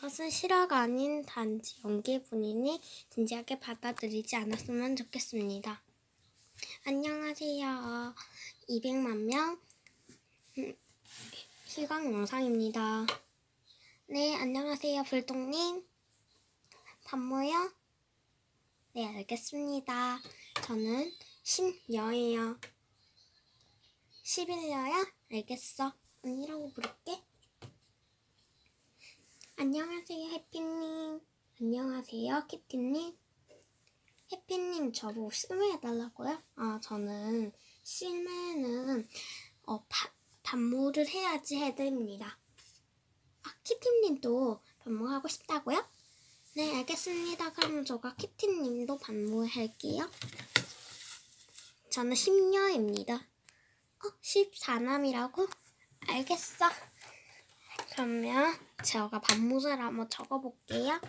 이것은 실화가 아닌 단지 연기뿐이니 진지하게 받아들이지 않았으면 좋겠습니다. 안녕하세요. 200만 명 음, 시각 영상입니다. 네, 안녕하세요, 불똥님. 단모요? 네, 알겠습니다. 저는 신여예요. 11여야? 알겠어. 언니라고 부를게. 안녕하세요, 해피님. 안녕하세요, 키티님. 해피님, 저보고 실매해달라고요? 아, 저는 실매는 어, 바, 반모를 해야지 해드립니다. 아, 키티님도 반모하고 싶다고요? 네, 알겠습니다. 그러면 제가 키티님도 반모할게요. 저는 10녀입니다. 어, 14남이라고? 알겠어. 그러면 제가 반모를 한번 적어볼게요.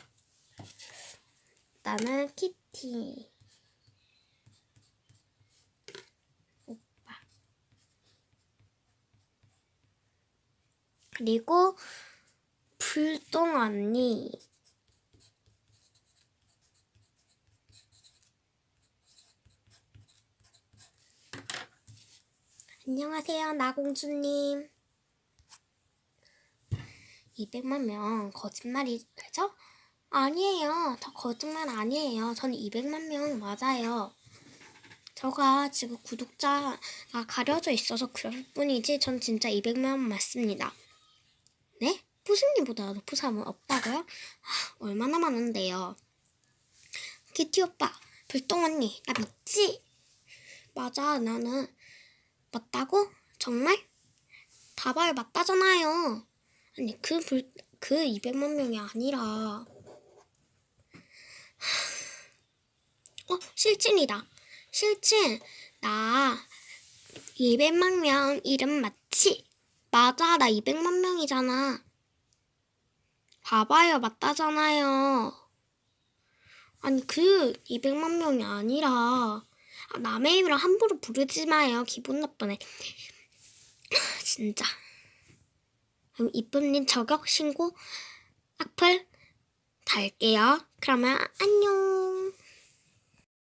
나는 키티. 오빠. 그리고 불똥 언니. 안녕하세요, 나공주님. 200만 명 거짓말이죠? 아니에요. 저 거짓말 아니에요. 저는 200만 명 맞아요. 저가 지금 구독자가 가려져 있어서 그럴 뿐이지 전 진짜 200만 맞습니다. 네? 푸스님보다 높은 사람은 없다고요? 아, 얼마나 많은데요. 키티 오빠, 불똥 언니, 나 믿지? 맞아, 나는 맞다고? 정말? 다발 맞다잖아요. 아니 그 불, 그 200만 명이 아니라. 어 실진이다. 실진 나 200만 명 이름 맞지? 맞아 나 200만 명이잖아. 봐봐요 맞다잖아요. 아니 그 200만 명이 아니라. 아, 남의 이름을 함부로 부르지 마요. 기분 나쁘네. 진짜 그럼 이쁜님 저격 신고 악플 달게요. 그러면 안녕.